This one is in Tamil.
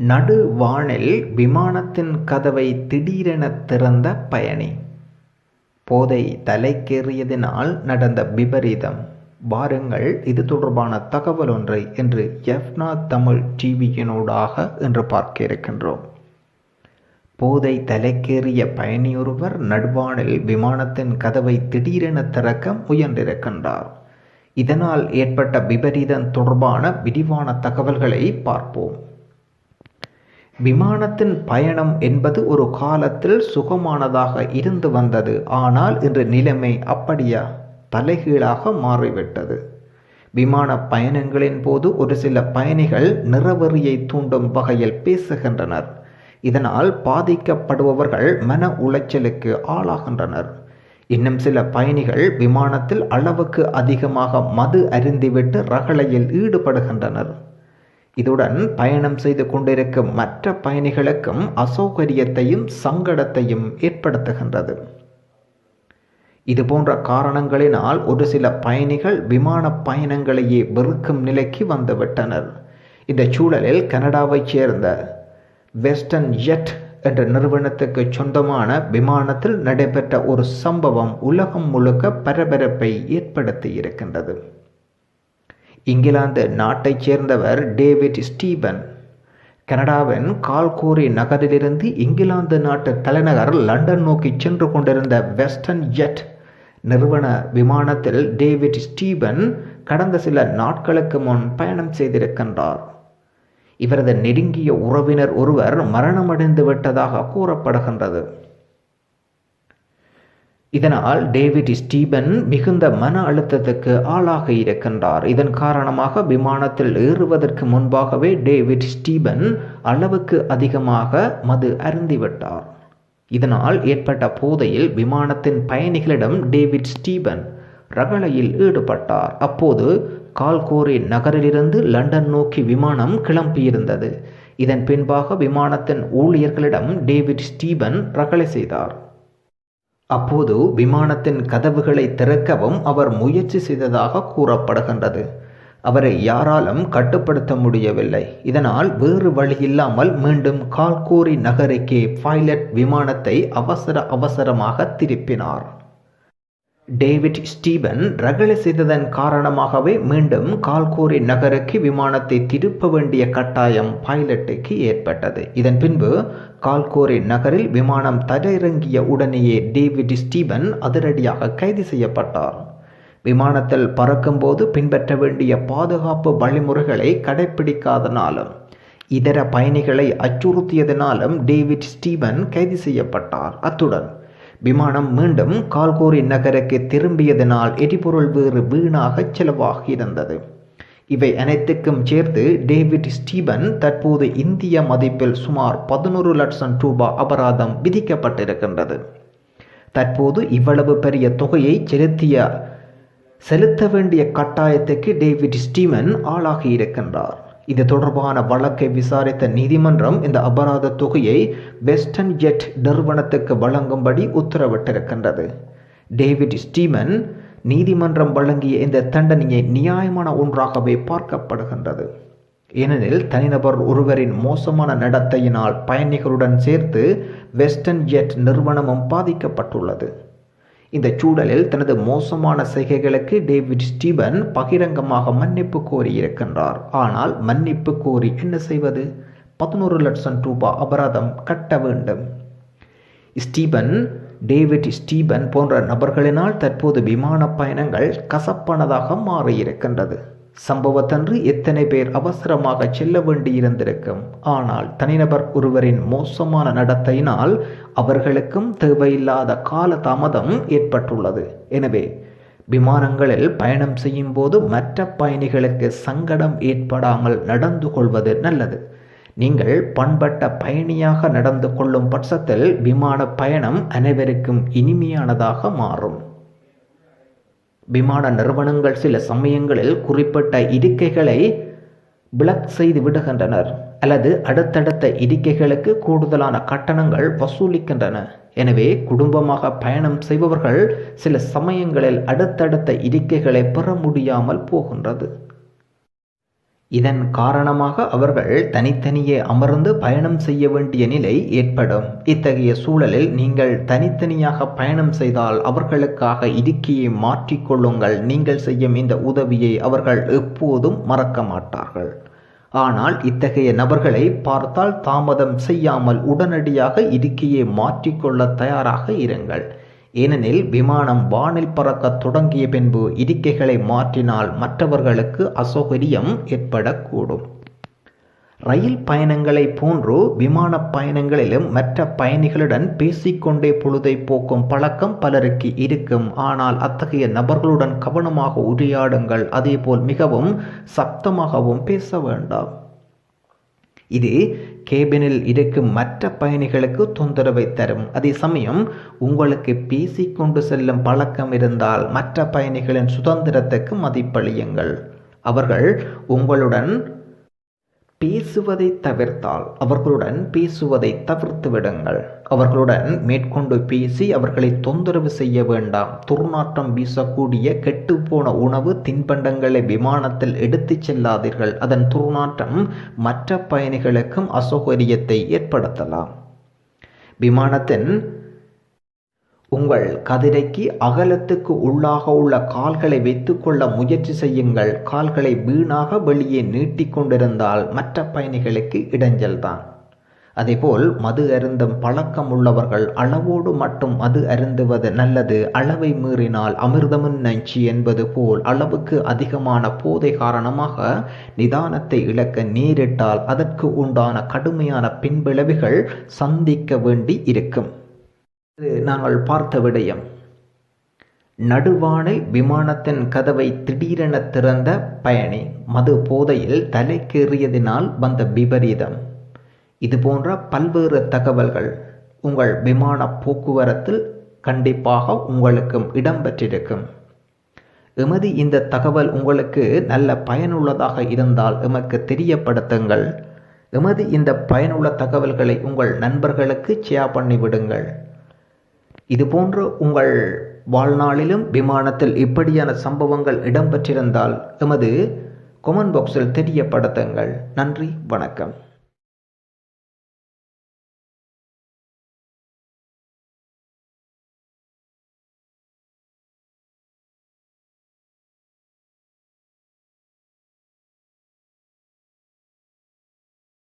நடுவானில் விமானத்தின் கதவை திடீரெனத் திறந்த பயணி. போதை தலைக்கேறியதினால் நடந்த விபரீதம். வாருங்கள் இது தொடர்பான தகவல் ஒன்றை இன்று எஃப்னா தமிழ் டிவியினூடாக இன்று பார்க்க இருக்கின்றோம். போதை தலைக்கேறிய பயணியொருவர் நடுவானில் விமானத்தின் கதவை திடீரென திறக்க முயன்றிருக்கின்றார். இதனால் ஏற்பட்ட விபரீதம் தொடர்பான விரிவான தகவல்களை பார்ப்போம். விமானத்தின் பயணம் என்பது ஒரு காலத்தில் சுகமானதாக இருந்து வந்தது. ஆனால் இன்று நிலைமை அப்படியா? தலைகீழாக மாறிவிட்டது. விமான பயணங்களின் போது ஒரு சில பயணிகள் நிறவெறியை தூண்டும் வகையில் பேசுகின்றனர். இதனால் பாதிக்கப்படுபவர்கள் மன உளைச்சலுக்கு ஆளாகின்றனர். இன்னும் சில பயணிகள் விமானத்தில் அளவுக்கு அதிகமாக மது அருந்திவிட்டு ரகளையில் ஈடுபடுகின்றனர். இதுடன் பயணம் செய்து கொண்டிருக்கும் மற்ற பயணிகளுக்கும் அசௌகரியத்தையும் சங்கடத்தையும் ஏற்படுத்துகின்றது. இது போன்ற காரணங்களினால் ஒரு சில பயணிகள் விமான பயணங்களையே வெறுக்கும் நிலைக்கு வந்துவிட்டனர். இந்த சூழலில் கனடாவைச் சேர்ந்த வெஸ்டர்ன் ஜெட் என்ற நிறுவனத்துக்கு சொந்தமான விமானத்தில் நடைபெற்ற ஒரு சம்பவம் உலகம் முழுக்க பரபரப்பை ஏற்படுத்தி இருக்கின்றது. இங்கிலாந்து நாட்டைச் சேர்ந்தவர் டேவிட் ஸ்டீபன். கனடாவின் கால்கோரி நகரிலிருந்து இங்கிலாந்து நாட்டு தலைநகர் லண்டன் நோக்கி சென்று கொண்டிருந்த வெஸ்டர்ன் ஜெட் நிறுவன விமானத்தில் டேவிட் ஸ்டீபன் கடந்த சில நாட்களுக்கு முன் பயணம் செய்திருக்கின்றார். இவரது நெருங்கிய உறவினர் ஒருவர் மரணமடைந்து விட்டதாக கூறப்படுகின்றது. இதனால் டேவிட் ஸ்டீபன் மிகுந்த மன அழுத்தத்துக்கு ஆளாக இருக்கின்றார். இதன் காரணமாக விமானத்தில் ஏறுவதற்கு முன்பாகவே டேவிட் ஸ்டீபன் அளவுக்கு அதிகமாக மது அருந்திவிட்டார் இதனால் ஏற்பட்ட போதையில் விமானத்தின் பயணிகளிடம் டேவிட் ஸ்டீபன் ரகளையில் ஈடுபட்டார். அப்போது கால்கோரி நகரிலிருந்து லண்டன் நோக்கி விமானம் கிளம்பியிருந்தது. இதன் பின்பாக விமானத்தின் ஊழியர்களிடம் டேவிட் ஸ்டீபன் ரகளை செய்தார். அப்போது விமானத்தின் கதவுகளை திறக்கவும் அவர் முயற்சி செய்ததாக கூறப்படுகின்றது. அவரை யாராலும் கட்டுப்படுத்த முடியவில்லை. இதனால் வேறு வழியில்லாமல் மீண்டும் கால்கோரி நகருக்கே பைலட் விமானத்தை அவசர அவசரமாக திருப்பினார். டேவிட் ஸ்டீபன் ரகளை செய்ததன் காரணமாகவே மீண்டும் கால்கோரி நகருக்கு விமானத்தை திருப்ப வேண்டிய கட்டாயம் பைலட்டுக்கு ஏற்பட்டது. இதன் பின்பு கால்கோரே நகரில் விமானம் தரையிறங்கிய உடனேயே டேவிட் ஸ்டீபன் அதிரடியாக கைது செய்யப்பட்டார். விமானத்தில் பறக்கும்போது பின்பற்ற வேண்டிய பாதுகாப்பு வழிமுறைகளை கடைபிடிக்காதனாலும் இதர பயணிகளை அச்சுறுத்தியதனாலும் டேவிட் ஸ்டீபன் கைது செய்யப்பட்டார். அத்துடன் விமானம் மீண்டும் கால்கோரி நகருக்கு திரும்பியதனால் எரிபொருள் வேறு வீணாக செலவாகியிருந்தது. இவை அனைத்துக்கும் சேர்த்து டேவிட் ஸ்டீபன் தற்போது இந்திய மதிப்பில் சுமார் பதினோரு லட்சம் ரூபாய் அபராதம் விதிக்கப்பட்டிருக்கின்றது. தற்போது இவ்வளவு பெரிய தொகையை செலுத்திய செலுத்த வேண்டிய கட்டாயத்துக்கு டேவிட் ஸ்டீமன் ஆளாகி இருக்கின்றார். இது தொடர்பான வழக்கை விசாரித்த நீதிமன்றம் இந்த அபராத தொகையை வெஸ்டர்ன் ஜெட் நிறுவனத்துக்கு வழங்கும்படி உத்தரவிட்டிருக்கின்றது. டேவிட் ஸ்டீமன் நீதிமன்றம் வழங்கிய இந்த தண்டனையை நியாயமான ஒன்றாகவே பார்க்கப்படுகின்றது. ஏனெனில் தனிநபர் ஒருவரின் மோசமான நடத்தையினால் பயணிகளுடன் சேர்த்து வெஸ்டர்ன் ஜெட் நிறுவனமும் பாதிக்கப்பட்டுள்ளது. இந்த சூழலில் தனது மோசமான செய்கைகளுக்கு டேவிட் ஸ்டீபன் பகிரங்கமாக மன்னிப்பு கோரியிருக்கின்றார். ஆனால் மன்னிப்பு கோரி என்ன செய்வது? பதினோரு லட்சம் ரூபாய் அபராதம் கட்ட வேண்டும். ஸ்டீபன் டேவிட் ஸ்டீபன் போன்ற நபர்களினால் தற்போது விமான பயணங்கள் கசப்பானதாக மாறியிருக்கின்றது. சம்பவத்தன்று எத்தனை பேர் அவசரமாக செல்ல வேண்டியிருந்திருக்கும்? ஆனால் தனிநபர் ஒருவரின் மோசமான நடத்தையினால் அவர்களுக்கும் தேவையில்லாத கால தாமதம் ஏற்பட்டுள்ளது. எனவே விமானங்களில் பயணம் செய்யும் போது மற்ற பயணிகளுக்கு சங்கடம் ஏற்படாமல் நடந்து கொள்வது நல்லது. நீங்கள் பண்பட்ட பயணியாக நடந்து கொள்ளும் பட்சத்தில் விமான பயணம் அனைவருக்கும் இனிமையானதாக மாறும். விமான நிறுவனங்கள் சில சமயங்களில் குறிப்பிட்ட இருக்கைகளை பிளக் செய்து விடுகின்றனர் அல்லது அடுத்தடுத்த இருக்கைகளுக்கு கூடுதலான கட்டணங்கள் வசூலிக்கின்றன. எனவே குடும்பமாக பயணம் செய்பவர்கள் சில சமயங்களில் அடுத்தடுத்த இருக்கைகளை பெற முடியாமல் போகின்றது. இதன் காரணமாக அவர்கள் தனித்தனியே அமர்ந்து பயணம் செய்ய வேண்டிய நிலை ஏற்படும். இத்தகைய சூழலில் நீங்கள் தனித்தனியாக பயணம் செய்தால் அவர்களுக்காக இருக்கையை மாற்றிக்கொள்ளுங்கள் நீங்கள் செய்யும் இந்த உதவியை அவர்கள் எப்போதும் மறக்க மாட்டார்கள். ஆனால் இத்தகைய நபர்களை பார்த்தால் தாமதம் செய்யாமல் உடனடியாக இருக்கையை மாற்றிக்கொள்ள தயாராக இருங்கள். ஏனெனில் விமானம் வானில் பறக்க தொடங்கிய பின்பு இருக்கைகளை மாற்றினால் மற்றவர்களுக்கு அசௌகரியம் ஏற்படக்கூடும். ரயில் பயணங்களை போன்று விமான பயணங்களிலும் மற்ற பயணிகளுடன் பேசிக்கொண்டே பொழுதை போக்கும் பழக்கம் பலருக்கு இருக்கும். ஆனால் அத்தகைய நபர்களுடன் கவனமாக உரையாடுங்கள். அதேபோல் மிகவும் சப்தமாகவும் பேச வேண்டாம். இது கேபினில் இருக்கும் மற்ற பயணிகளுக்கு தொந்தரவை தரும். அதே சமயம் உங்களுக்கு பேசிக்கொண்டு செல்லும் பழக்கம் இருந்தால் மற்ற பயணிகளின் சுதந்திரத்துக்கு மதிப்பளியுங்கள். அவர்கள் உங்களுடன் பேசுவதை தவிர்த்தால் அவர்களுடன் பேசுவதை தவிர்த்து விடுங்கள் அவர்களுடன் மேற்கொண்டு பேசி அவர்களை தொந்தரவு செய்ய வேண்டாம். துர்நாற்றம் வீசக்கூடிய கெட்டுப்போன உணவு தின்பண்டங்களை விமானத்தில் எடுத்துச் செல்லாதீர்கள். அதன் துர்நாற்றம் மற்ற பயணிகளுக்கும் அசௌகரியத்தை ஏற்படுத்தலாம். விமானத்தின் உங்கள் கதிரைக்கு அகலத்துக்கு உள்ளாக உள்ள கால்களை வைத்துக்கொள்ள முயற்சி செய்யுங்கள். கால்களை வீணாக வெளியே நீட்டிக்கொண்டிருந்தால் மற்ற பயணிகளுக்கு இடைஞ்சல்தான் அதேபோல் மது அருந்தும் பழக்கம் உள்ளவர்கள் அளவோடு மட்டும் மது அருந்துவது நல்லது. அளவை மீறினால் அமிர்தமும் நஞ்சு என்பது போல் அளவுக்கு அதிகமான போதை காரணமாக நிதானத்தை இழக்க நேரிட்டால் அதற்கு உண்டான கடுமையான பின்விளைவுகள் சந்திக்க வேண்டி இருக்கும். இது நாங்கள் பார்த்த விடயம். நடுவானில் விமானத்தின் கதவை திடீரென திறந்த பயணி மது போதையில் தலைக்கேறியதினால் வந்த விபரீதம். இது போன்ற பல்வேறு தகவல்கள் உங்கள் விமான போக்குவரத்தில் கண்டிப்பாக உங்களுக்கும் இடம்பெற்றிருக்கும். எமது இந்த தகவல் உங்களுக்கு நல்ல பயனுள்ளதாக இருந்தால் எமக்கு தெரியப்படுத்துங்கள். எமது இந்த பயனுள்ள தகவல்களை உங்கள் நண்பர்களுக்கு ஷேர் பண்ணிவிடுங்கள். இதுபோன்று உங்கள் வாழ்நாளிலும் விமானத்தில் இப்படியான சம்பவங்கள் இடம்பெற்றிருந்தால் எமது கொமெண்ட் பாக்ஸில் தெரியப்படுத்துங்கள். நன்றி வணக்கம்.